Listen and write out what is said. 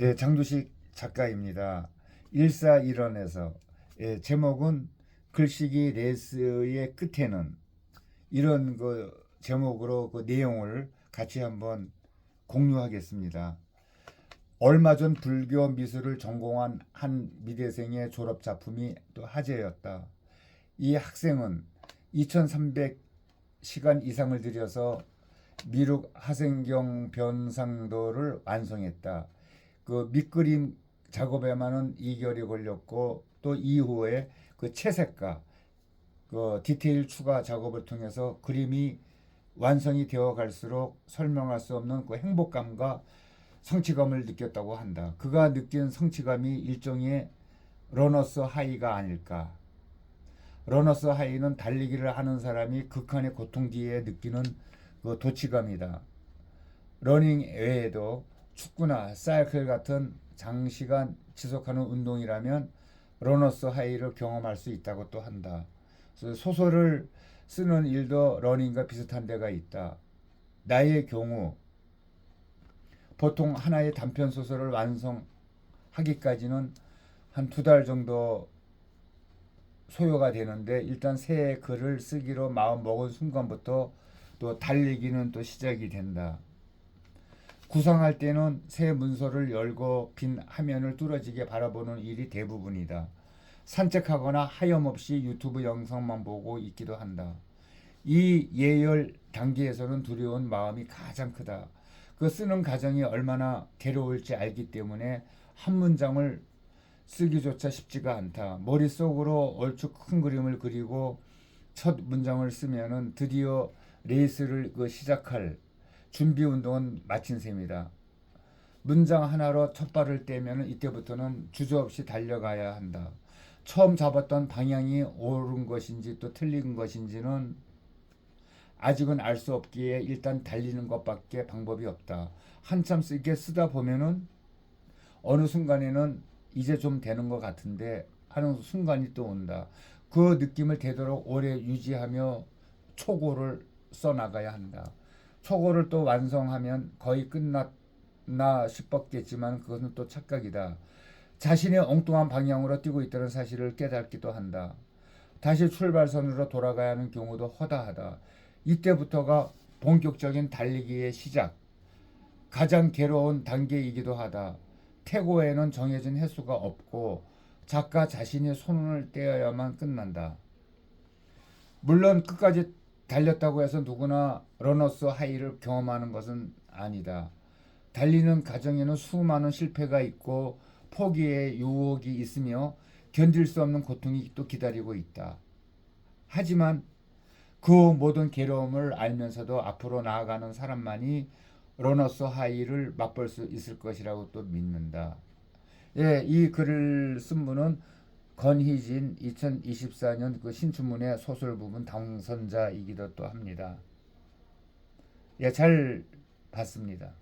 예, 장두식 작가입니다. 일사일언에서 예, 제목은 글쓰기 레스의 끝에는 이런 그 제목으로 그 내용을 같이 한번 공유하겠습니다. 얼마 전 불교 미술을 전공한 한 미대생의 졸업 작품이 또 화제였다. 이 학생은 2,300 시간 이상을 들여서 미륵 하생경 변상도를 완성했다. 그 밑그림 작업에만은 2개월이 걸렸고 또 이후에 그 채색과 그 디테일 추가 작업을 통해서 그림이 완성이 되어 갈수록 설명할 수 없는 그 행복감과 성취감을 느꼈다고 한다. 그가 느낀 성취감이 일종의 러너스 하이가 아닐까. 러너스 하이는 달리기를 하는 사람이 극한의 고통 뒤에 느끼는 그 도취감이다. 러닝 외에도 축구나 사이클 같은 장시간 지속하는 운동이라면 러너스 하이를 경험할 수 있다고 또 한다. 소설을 쓰는 일도 러닝과 비슷한 데가 있다. 나의 경우 보통 하나의 단편 소설을 완성하기까지는 한 두 달 정도 소요가 되는데 일단 새 글을 쓰기로 마음 먹은 순간부터 또 달리기는 또 시작이 된다. 구상할 때는 새 문서를 열고 빈 화면을 뚫어지게 바라보는 일이 대부분이다. 산책하거나 하염없이 유튜브 영상만 보고 있기도 한다. 이 예열 단계에서는 두려운 마음이 가장 크다. 그 쓰는 과정이 얼마나 괴로울지 알기 때문에 한 문장을 쓰기조차 쉽지가 않다. 머릿속으로 얼추 큰 그림을 그리고 첫 문장을 쓰면은 드디어 레이스를 그 시작할 준비 운동은 마친 셈이다. 문장 하나로 첫 발을 떼면은 이때부터는 주저없이 달려가야 한다. 처음 잡았던 방향이 옳은 것인지 또 틀린 것인지는 아직은 알 수 없기에 일단 달리는 것밖에 방법이 없다. 한참 쓰게 쓰다 보면은 어느 순간에는 이제 좀 되는 것 같은데 하는 순간이 또 온다. 그 느낌을 되도록 오래 유지하며 초고를 써 나가야 한다. 초고를 또 완성하면 거의 끝났나 싶었겠지만 그것은 또 착각이다. 자신의 엉뚱한 방향으로 뛰고 있다는 사실을 깨닫기도 한다. 다시 출발선으로 돌아가야 하는 경우도 허다하다. 이때부터가 본격적인 달리기의 시작. 가장 괴로운 단계이기도 하다. 태고에는 정해진 횟수가 없고 작가 자신이 손을 떼어야만 끝난다. 물론 끝까지 달렸다고 해서 누구나 러너스 하이를 경험하는 것은 아니다. 달리는 과정에는 수많은 실패가 있고 포기의 유혹이 있으며 견딜 수 없는 고통이 또 기다리고 있다. 하지만 그 모든 괴로움을 알면서도 앞으로 나아가는 사람만이 러너스 하이를 맛볼 수 있을 것이라고 또 믿는다. 예, 이 글을 쓴 분은 건희진 2024년 그 신춘문예 소설 부분 당선자이기도 또 합니다. 예, 잘 봤습니다.